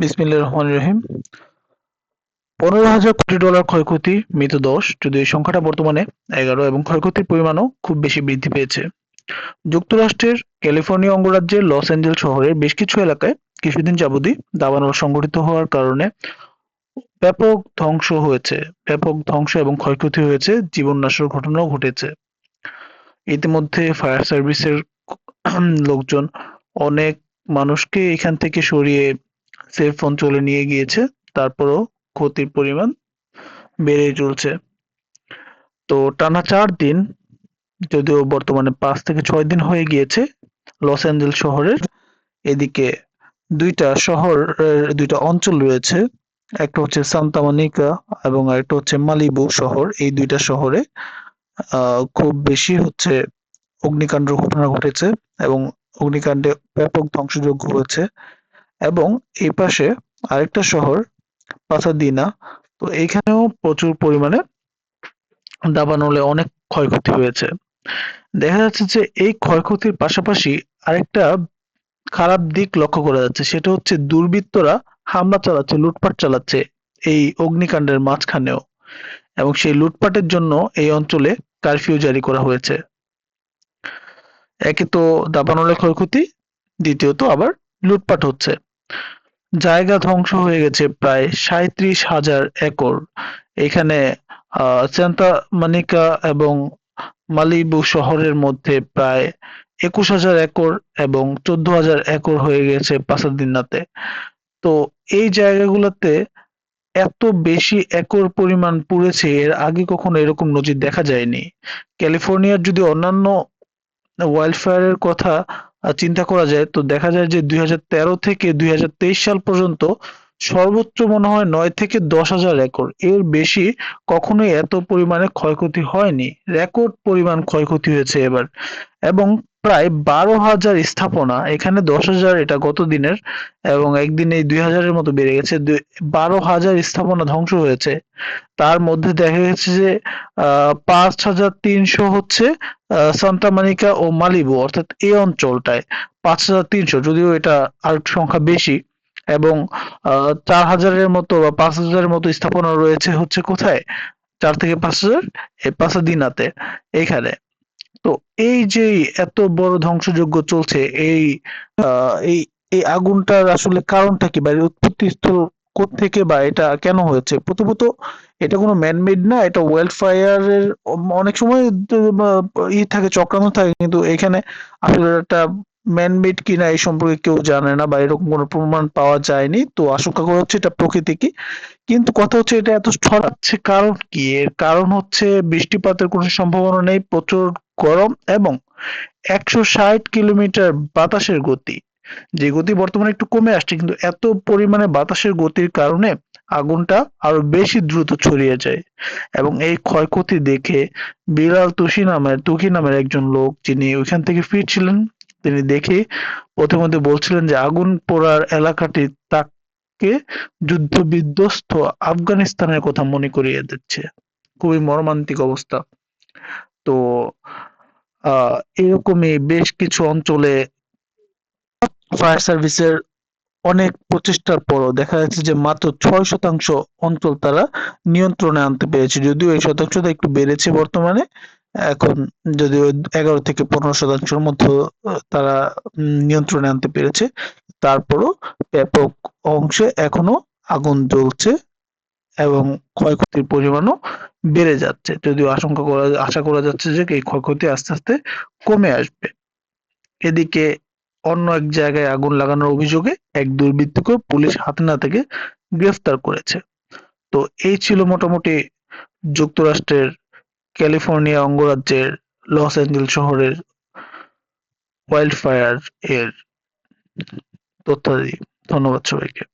বিসমিল্লাহ রহমান রহিম। পনেরো হাজার কোটি ডলার ক্ষয়ক্ষতি, মৃত দশ যদি এই সংখ্যাটা বর্তমানে এগারো এবং ক্ষয়ক্ষতির পরিমাণও খুব বেশি বৃদ্ধি পেয়েছে। যুক্তরাষ্ট্রের ক্যালিফোর্নিয়া অঙ্গরাজ্যের লস অ্যাঞ্জেল শহরের বেশ কিছু এলাকায় কিছুদিন যাবতই দাবানল সংঘটিত হওয়ার কারণে ব্যাপক ধ্বংস হয়েছে। ব্যাপক ধ্বংস এবং ক্ষয়ক্ষতি হয়েছে জীবন নাশের ঘটনাও ঘটেছে। ইতিমধ্যে ফায়ার সার্ভিসের লোকজন অনেক মানুষকে এখান থেকে সরিয়ে সেফ অঞ্চলে নিয়ে গিয়েছে, তারপরও ক্ষতির পরিমাণ বেড়েই চলছে। তো টানা চার দিন, যদিও বর্তমানে পাঁচ থেকে ছয় দিন হয়ে গিয়েছে, লস অ্যাঞ্জেলস শহরের এদিকে দুইটা শহর দুইটা অঞ্চল রয়েছে। একটা হচ্ছে সান্তা মনিকা এবং আরেকটা হচ্ছে মালিবু শহর। এই দুইটা শহরে খুব বেশি হচ্ছে অগ্নিকাণ্ড ঘটনা ঘটেছে এবং অগ্নিকাণ্ডে ব্যাপক ধ্বংসযজ্ঞ হয়েছে। এবং এই পাশে আরেকটা শহর, পাসাদিনা। তো এইখানেও প্রচুর পরিমাণে দাবানলে অনেক ক্ষয়ক্ষতি হয়েছে। দেখা যাচ্ছে যে এই ক্ষয়ক্ষতির পাশাপাশি আরেকটা খারাপ দিক লক্ষ্য করা যাচ্ছে, সেটা হচ্ছে দুর্বৃত্তরা হামলা চালাচ্ছে, লুটপাট চালাচ্ছে এই অগ্নিকাণ্ডের মাঝখানেও। এবং সেই লুটপাটের জন্য এই অঞ্চলে কারফিউ জারি করা হয়েছে। একে তো দাবানলে ক্ষয়ক্ষতি, দ্বিতীয়ত আবার লুটপাট হচ্ছে। জায়গা ধ্বংস হয়ে গেছে প্রায় সাঁইত্রিশ হাজার একর। এখানে সেন্তা মানিকা এবং মালিবু শহরের মধ্যে প্রায় একুশ হাজার একর এবং চোদ্দ হাজার একর হয়ে গেছে পাসাদিনাতে তো এই জায়গাগুলোতে এত বেশি একর পরিমাণ পুড়েছে, এর আগে কখনো এরকম নজির দেখা যায়নি। ক্যালিফোর্নিয়ার যদি অন্যান্য ওয়াইল্ডফায়ারের কথা চিন্তা করা যায়, তো দেখা যায় যে দুই হাজার তেরো থেকে দুই হাজার তেইশ সাল পর্যন্ত সর্বোচ্চ মনে হয় নয় থেকে দশ হাজার রেকর্ড। এর বেশি কখনোই এত পরিমাণে ক্ষয়ক্ষতি হয়নি। রেকর্ড পরিমাণ ক্ষয়ক্ষতি হয়েছে এবার। এবং প্রায় বারো হাজার স্থাপনা, এখানে দশ হাজার এটা গত দিনের, এবং একদিনে দুই হাজারের মতো বেড়ে গেছে। বারো হাজার স্থাপনা ধ্বংস হয়েছে। তার মধ্যে দেখা গেছে যে পাঁচ হাজার তিনশো হচ্ছে সান্তা মানিকা ও মালিবু, অর্থাৎ এই অঞ্চলটায়। পাঁচ হাজার তিনশো, যদিও এটা আর সংখ্যা বেশি, এবং চার হাজারের মতো বা পাঁচ হাজারের মতো স্থাপনা রয়েছে হচ্ছে কোথায়? চার থেকে পাঁচ হাজার, এই পাসাদিনাতে এইখানে। তো এই যে এত বড় ধ্বংসযজ্ঞ চলছে, এই এই এই আগুনটার আসলে কারণটা কি? বা উৎপত্তি স্থল থেকে বা এটা কেন হয়েছে? প্রথমত এটা কোনো ম্যানমেড না, এটা ওয়েল্ড ফায়ারের অনেক সময় ই থাকে, চক্রান্ত থাকে, কিন্তু এখানে আসলে একটা ম্যানমেড কিনা এই সম্পর্কে কেউ জানে না বা এরকম কোনো প্রমাণ পাওয়া যায়নি। তো আশঙ্কা করা হচ্ছে এটা প্রকৃতি কি? কিন্তু কথা হচ্ছে এটা এত ছড়াচ্ছে কারণ কি? এর কারণ হচ্ছে বৃষ্টিপাতের কোনো সম্ভাবনা নেই, প্রচুর গরম এবং একশো ষাট কিলোমিটার বাতাসের গতি। যে গতি বর্তমানে একটু কমে আসছে, কিন্তু এত পরিমাণে বাতাসের গতির কারণে আগুনটা আরও বেশি দ্রুত ছড়িয়ে যায়। এবং এই ক্ষয়ক্ষতি দেখে বিড়াল তুষি নামের তুকি নামের একজন লোক, যিনি ওইখান থেকে ফিরছিলেন তিনি দেখে প্রথমত বলছিলেন যে, আগুন পোড়ার এলাকাটি তাকে যুদ্ধ বিধ্বস্ত আফগানিস্তানের কথা মনে করিয়ে দিচ্ছে। খুবই মর্মান্তিক অবস্থা। তো এরকমই বেশ কিছু অঞ্চলে ফায়ার সার্ভিসের অনেক প্রচেষ্টার পরও দেখা যাচ্ছে যে, মাত্র ছয় শতাংশ অঞ্চল তারা নিয়ন্ত্রণে আনতে পেরেছে। যদিও এই শতাংশটা একটু বেড়েছে বর্তমানে এখন যদিও এগারো থেকে পনেরো শতাংশের মধ্যে তারা নিয়ন্ত্রণে আনতে পেরেছে, তারপরও ব্যাপক অংশে এখনও আগুন জ্বলছে এবং ক্ষয়ক্ষতির পরিমাণও বেড়ে যাচ্ছে। যদিও আশঙ্কা করা, আশা করা যাচ্ছে যে এই ক্ষয়ক্ষতি আস্তে আস্তে কমে আসবে। এদিকে অন্য এক জায়গায় আগুন লাগানোর অভিযোগে এক দুর্বৃত্তকে পুলিশ হাতে না থেকে গ্রেফতার করেছে। তো এই ছিল মোটামুটি যুক্তরাষ্ট্রের ক্যালিফোর্নিয়া অঙ্গরাজ্যের লস অ্যাঞ্জেল শহরের ওয়াইল্ড ফায়ার এর তথ্যাদি। ধন্যবাদ সবাইকে।